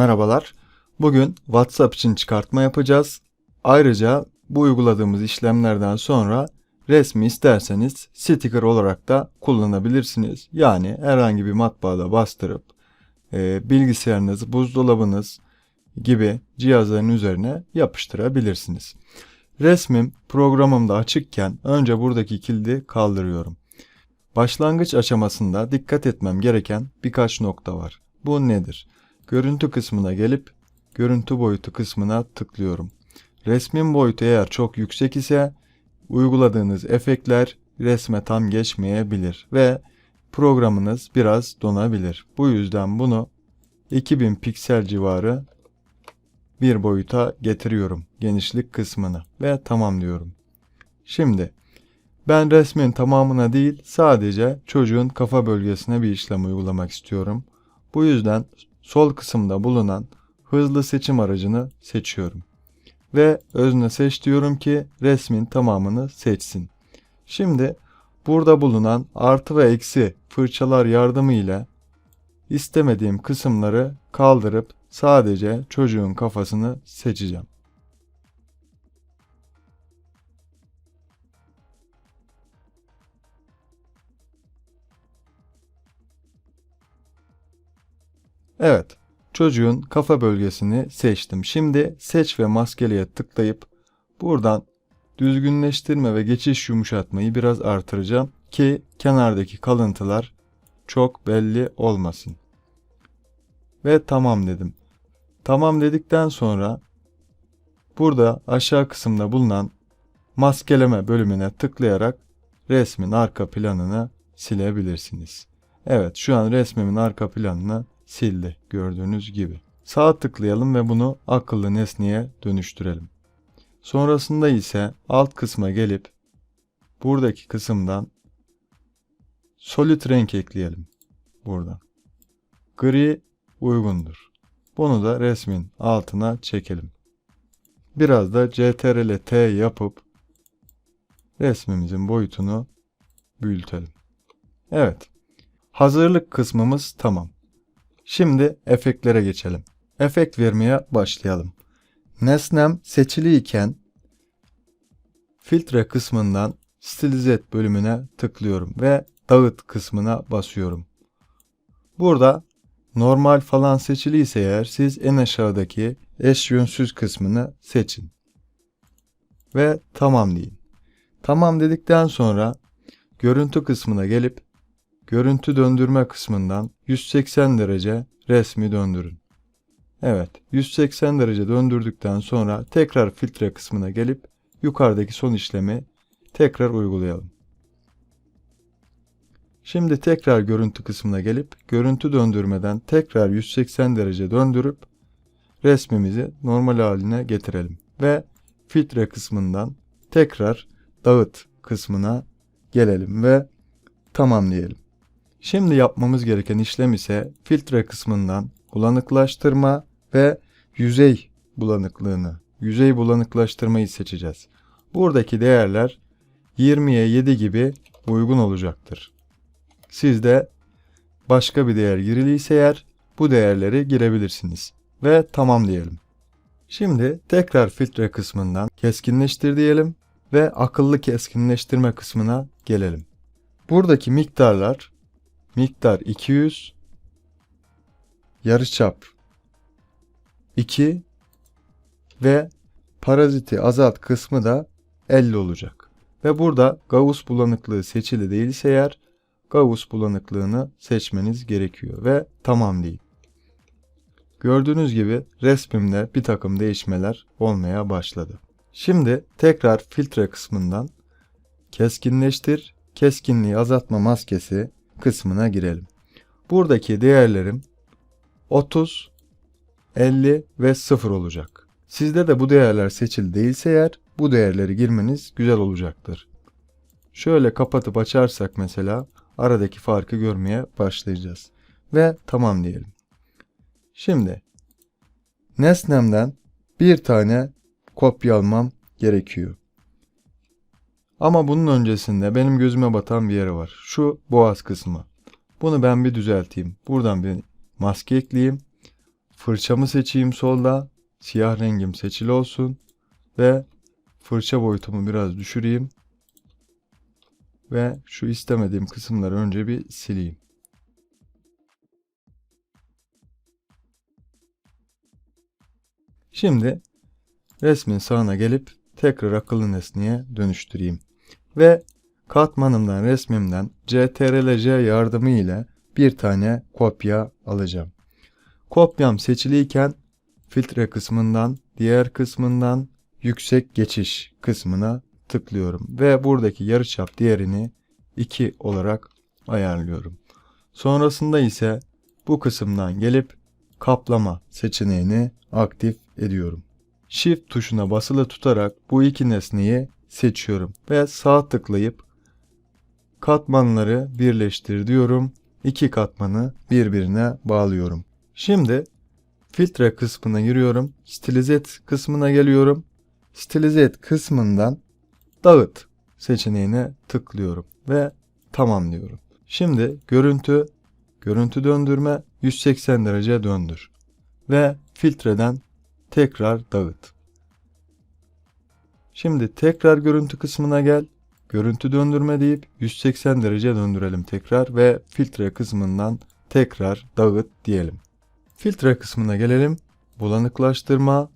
Merhabalar. Bugün WhatsApp için çıkartma yapacağız. Ayrıca bu uyguladığımız işlemlerden sonra resmi isterseniz sticker olarak da kullanabilirsiniz. Yani herhangi bir matbaada bastırıp e, bilgisayarınız, buzdolabınız gibi cihazların üzerine yapıştırabilirsiniz. Resmim programımda açıkken önce buradaki kilidi kaldırıyorum. Başlangıç aşamasında dikkat etmem gereken birkaç nokta var. Bu nedir? Görüntü kısmına gelip görüntü boyutu kısmına tıklıyorum. Resmin boyutu eğer çok yüksek ise uyguladığınız efektler resme tam geçmeyebilir ve programınız biraz donabilir. Bu yüzden bunu 2000 piksel civarı bir boyuta getiriyorum genişlik kısmını ve tamam diyorum. Şimdi ben resmin tamamına değil sadece çocuğun kafa bölgesine bir işlem uygulamak istiyorum. Bu yüzden sol kısımda bulunan hızlı seçim aracını seçiyorum. Ve özne seç diyorum ki resmin tamamını seçsin. Şimdi burada bulunan artı ve eksi fırçalar yardımıyla istemediğim kısımları kaldırıp sadece çocuğun kafasını seçeceğim. Evet, çocuğun kafa bölgesini seçtim. Şimdi seç ve maskeleye tıklayıp buradan düzgünleştirme ve geçiş yumuşatmayı biraz artıracağım ki kenardaki kalıntılar çok belli olmasın. Ve tamam dedim. Tamam dedikten sonra burada aşağı kısımda bulunan maskeleme bölümüne tıklayarak resmin arka planını silebilirsiniz. Evet şu an resmimin arka planını sildi gördüğünüz gibi. Sağ tıklayalım ve bunu akıllı nesneye dönüştürelim. Sonrasında ise alt kısma gelip buradaki kısımdan solid renk ekleyelim. Buradan. Gri uygundur. Bunu da resmin altına çekelim. Biraz da CTRL T yapıp resmimizin boyutunu büyütelim. Evet. Hazırlık kısmımız tamam. Şimdi efektlere geçelim. Efekt vermeye başlayalım. Nesnem seçili iken filtre kısmından stilize et bölümüne tıklıyorum ve dağıt kısmına basıyorum. Burada normal falan seçiliyse eğer siz en aşağıdaki eş yönsüz kısmını seçin. Ve tamam deyin. Tamam dedikten sonra görüntü kısmına gelip görüntü döndürme kısmından 180 derece resmi döndürün. Evet 180 derece döndürdükten sonra tekrar filtre kısmına gelip yukarıdaki son işlemi tekrar uygulayalım. Şimdi tekrar görüntü kısmına gelip görüntü döndürmeden tekrar 180 derece döndürüp resmimizi normal haline getirelim. Ve filtre kısmından tekrar dağıt kısmına gelelim ve tamam diyelim. Şimdi yapmamız gereken işlem ise filtre kısmından bulanıklaştırma ve yüzey bulanıklığını, yüzey bulanıklaştırmayı seçeceğiz. Buradaki değerler 20'ye 7 gibi uygun olacaktır. Siz de başka bir değer giriliyse eğer bu değerleri girebilirsiniz. Ve tamam diyelim. Şimdi tekrar filtre kısmından keskinleştir diyelim ve akıllı keskinleştirme kısmına gelelim. Buradaki miktarlar miktar 200 yarıçap 2 ve paraziti azalt kısmı da 50 olacak. Ve burada Gauss bulanıklığı seçili değilse eğer Gauss bulanıklığını seçmeniz gerekiyor ve tamam deyin. Gördüğünüz gibi resmimde bir takım değişmeler olmaya başladı. Şimdi tekrar filtre kısmından keskinleştir, keskinliği azaltma maskesi kısmına girelim. Buradaki değerlerim 30, 50 ve 0 olacak. Sizde de bu değerler seçili değilse eğer bu değerleri girmeniz güzel olacaktır. Şöyle kapatıp açarsak mesela aradaki farkı görmeye başlayacağız. Ve tamam diyelim. Şimdi nesnemden bir tane kopya almam gerekiyor. Ama bunun öncesinde benim gözüme batan bir yeri var. Şu boğaz kısmı. Bunu ben bir düzelteyim. Buradan bir maske ekleyeyim. fırçamı seçeyim solda. Siyah rengim seçili olsun. Ve fırça boyutumu biraz düşüreyim. Ve şu istemediğim kısımları önce bir sileyim. Şimdi resmin sağına gelip tekrar akıllı nesneye dönüştüreyim. Ve katmanımdan resmimden CTRL-J yardımı ile bir tane kopya alacağım. Kopyam seçiliyken filtre kısmından diğer kısmından yüksek geçiş kısmına tıklıyorum ve buradaki yarıçap değerini 2 olarak ayarlıyorum. Sonrasında ise bu kısımdan gelip kaplama seçeneğini aktif ediyorum. Shift tuşuna basılı tutarak bu iki nesneyi seçiyorum ve sağ tıklayıp katmanları birleştir diyorum. İki katmanı birbirine bağlıyorum. Şimdi filtre kısmına giriyorum. Stilize et kısmına geliyorum. Stilize et kısmından dağıt seçeneğine tıklıyorum ve tamam diyorum. Şimdi görüntü görüntü döndürme 180 derece döndür ve filtreden tekrar dağıt. Şimdi tekrar görüntü kısmına gel. Görüntü döndürme deyip 180 derece döndürelim tekrar ve filtre kısmından tekrar dağıt diyelim. Filtre kısmına gelelim. Bulanıklaştırma,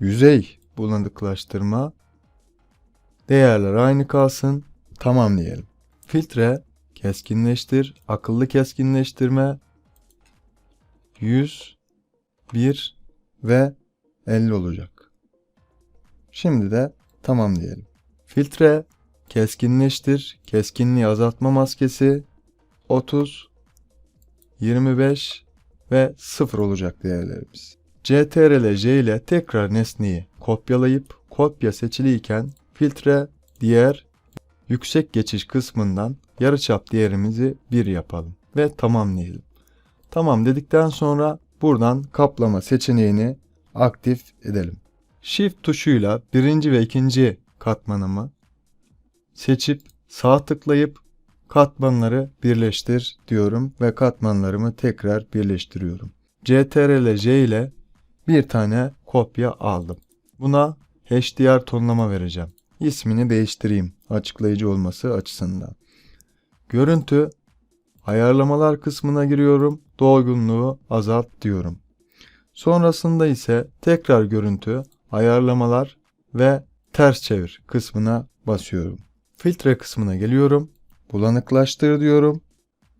yüzey bulanıklaştırma, değerler aynı kalsın, tamam diyelim. Filtre, keskinleştir, akıllı keskinleştirme, 100, 1 ve 50 olacak. Şimdi de tamam diyelim. Filtre, keskinleştir, keskinliği azaltma maskesi 30, 25 ve 0 olacak değerlerimiz. CTRL J ile tekrar nesneyi kopyalayıp kopya seçiliyken filtre diğer yüksek geçiş kısmından yarıçap değerimizi 1 yapalım ve tamam diyelim. Tamam dedikten sonra buradan kaplama seçeneğini aktif edelim. Shift tuşuyla birinci ve ikinci katmanımı seçip sağ tıklayıp katmanları birleştir diyorum ve katmanlarımı tekrar birleştiriyorum. CTRL J ile bir tane kopya aldım. Buna HDR tonlama vereceğim. İsmini değiştireyim açıklayıcı olması açısından. Görüntü ayarlamalar kısmına giriyorum. Dolgunluğu azalt diyorum. Sonrasında ise tekrar görüntü, ayarlamalar ve ters çevir kısmına basıyorum. Filtre kısmına geliyorum. Bulanıklaştır diyorum.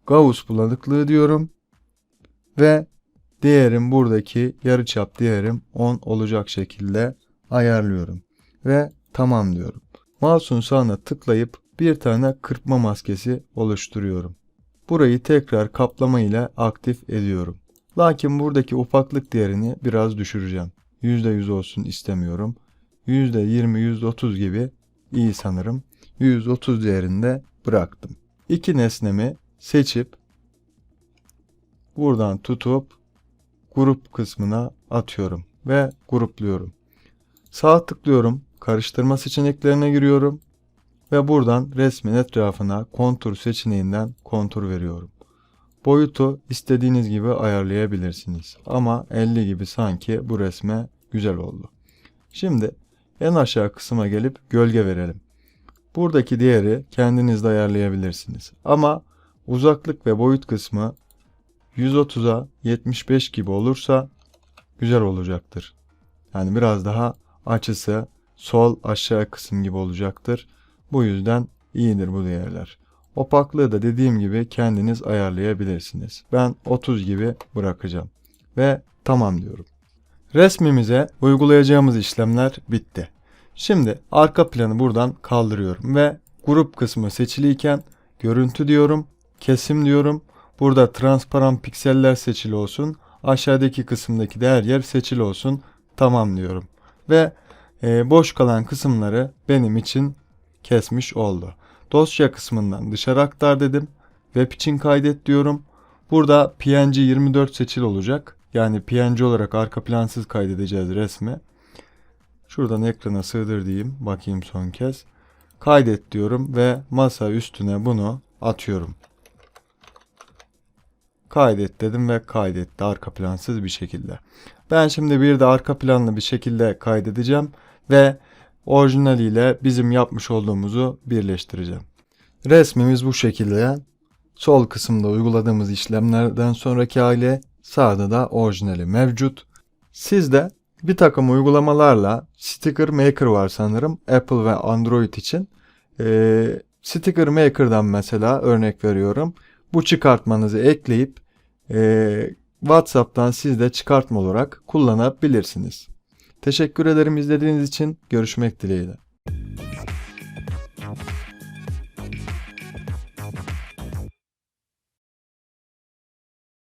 Gauss bulanıklığı diyorum. Ve değerim buradaki yarıçap değerim 10 olacak şekilde ayarlıyorum. Ve tamam diyorum. Mouse'un sağına tıklayıp bir tane kırpma maskesi oluşturuyorum. Burayı tekrar kaplama ile aktif ediyorum. Lakin buradaki ufaklık değerini biraz düşüreceğim. %100 olsun istemiyorum. %20, %30 gibi iyi sanırım. 130 değerinde bıraktım. İki nesnemi seçip buradan tutup grup kısmına atıyorum ve grupluyorum. Sağ tıklıyorum, karıştırma seçeneklerine giriyorum ve buradan resmin etrafına kontur seçeneğinden kontur veriyorum. Boyutu istediğiniz gibi ayarlayabilirsiniz. Ama 50 gibi sanki bu resme güzel oldu. Şimdi en aşağı kısma gelip gölge verelim. Buradaki değeri kendiniz de ayarlayabilirsiniz. Ama uzaklık ve boyut kısmı 130'a 75 gibi olursa güzel olacaktır. Yani biraz daha açısı sol aşağı kısım gibi olacaktır. Bu yüzden iyidir bu değerler. Opaklığı da dediğim gibi kendiniz ayarlayabilirsiniz. Ben 30 gibi bırakacağım. Ve tamam diyorum. Resmimize uygulayacağımız işlemler bitti. Şimdi arka planı buradan kaldırıyorum ve grup kısmı seçiliyken görüntü diyorum, kesim diyorum. Burada transparan pikseller seçili olsun. Aşağıdaki kısımdaki de her yer seçili olsun. Tamam diyorum. Ve e, boş kalan kısımları benim için kesmiş oldu. Dosya kısmından dışarı aktar dedim. Web için kaydet diyorum. Burada PNG 24 seçili olacak. Yani PNG olarak arka plansız kaydedeceğiz resmi. Şuradan ekrana sığdır diyeyim. Bakayım son kez. Kaydet diyorum ve masa üstüne bunu atıyorum. kaydet dedim ve kaydetti arka plansız bir şekilde. Ben şimdi bir de arka planlı bir şekilde kaydedeceğim ve orijinaliyle bizim yapmış olduğumuzu birleştireceğim. Resmimiz bu şekilde. Sol kısımda uyguladığımız işlemlerden sonraki hali, sağda da orijinali mevcut. Sizde bir takım uygulamalarla Sticker Maker var sanırım Apple ve Android için. Ee, Sticker Maker'dan mesela örnek veriyorum. Bu çıkartmanızı ekleyip e, WhatsApp'tan siz de çıkartma olarak kullanabilirsiniz. Teşekkür ederim izlediğiniz için. Görüşmek dileğiyle.